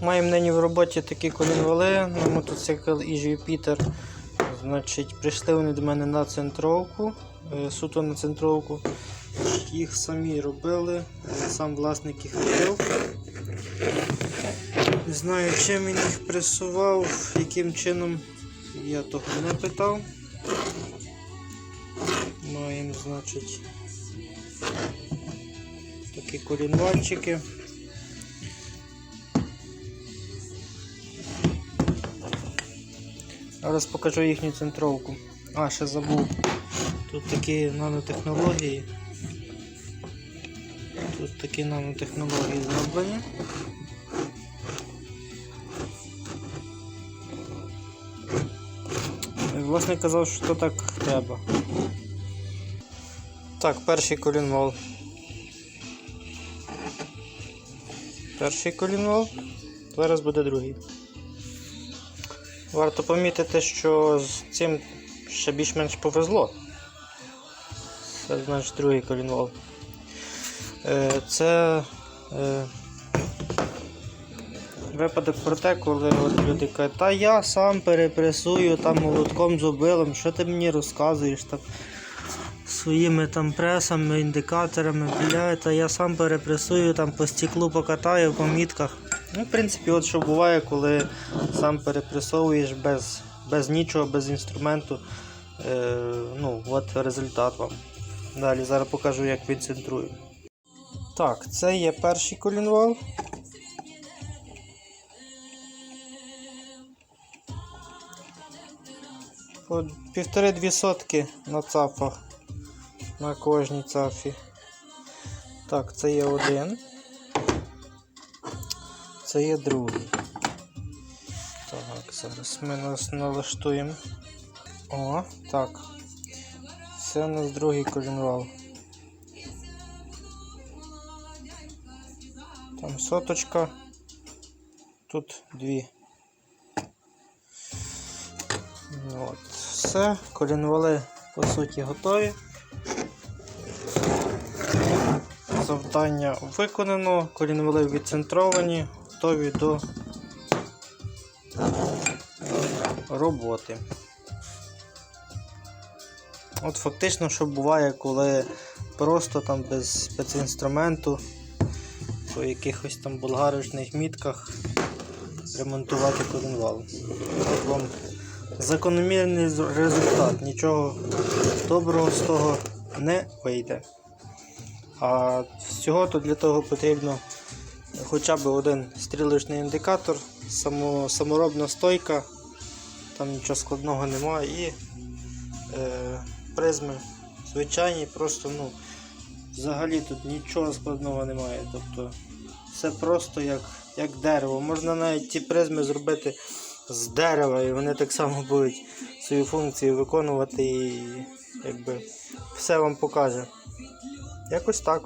Маємо нині в роботі такі колінвали на мотоцикл і Jupiter. Значить, прийшли вони до мене на центровку, е, суто на центровку. Їх самі робили, сам власник їх робив. Не знаю, чим він їх пресував, яким чином я того не питав. Маємо, значить, такі колінвальчики. Зараз покажу їхню центровку. А, ще забув. Тут такі нанотехнології. Тут такі нанотехнології зроблені. Власне казав, що так треба. Так, перший колінвал. Перший колінвал. Зараз буде другий. Варто помітити, що з цим ще більш-менш повезло. Це значить другий колінвал. Е, Це е, випадок про те, коли люди кажуть, та я сам перепресую там молотком зубилом, що ти мені розказуєш там своїми там пресами, індикаторами, бля, та я сам перепресую там по стеклу покатаю по мітках. Ну, в принципі, от що буває, коли сам перепресовуєш без, без нічого, без інструменту. Е, ну, от результат вам. Далі зараз покажу, як він центрує. Так, це є перший колінвал. По півтори-дві сотки на цапах. На кожній цафі. Так, це є один. Це є другий. Так, зараз ми нас налаштуємо. О, так. Це у нас другий колінвал. Там соточка. Тут дві. От. Все, колінвали по суті готові. Завдання виконано, колінвали відцентровані, готові до роботи. От фактично, що буває, коли просто там без спецінструменту по якихось там болгарочних мітках ремонтувати колінвал. От вам закономірний результат. Нічого доброго з того не вийде. А всього то для того потрібно хоча б один стрілочний індикатор, само, саморобна стойка, там нічого складного немає і е, призми звичайні, просто ну, взагалі тут нічого складного немає. Тобто все просто як, як дерево. Можна навіть ті призми зробити з дерева, і вони так само будуть свою функцію виконувати і якби все вам покаже. É acostar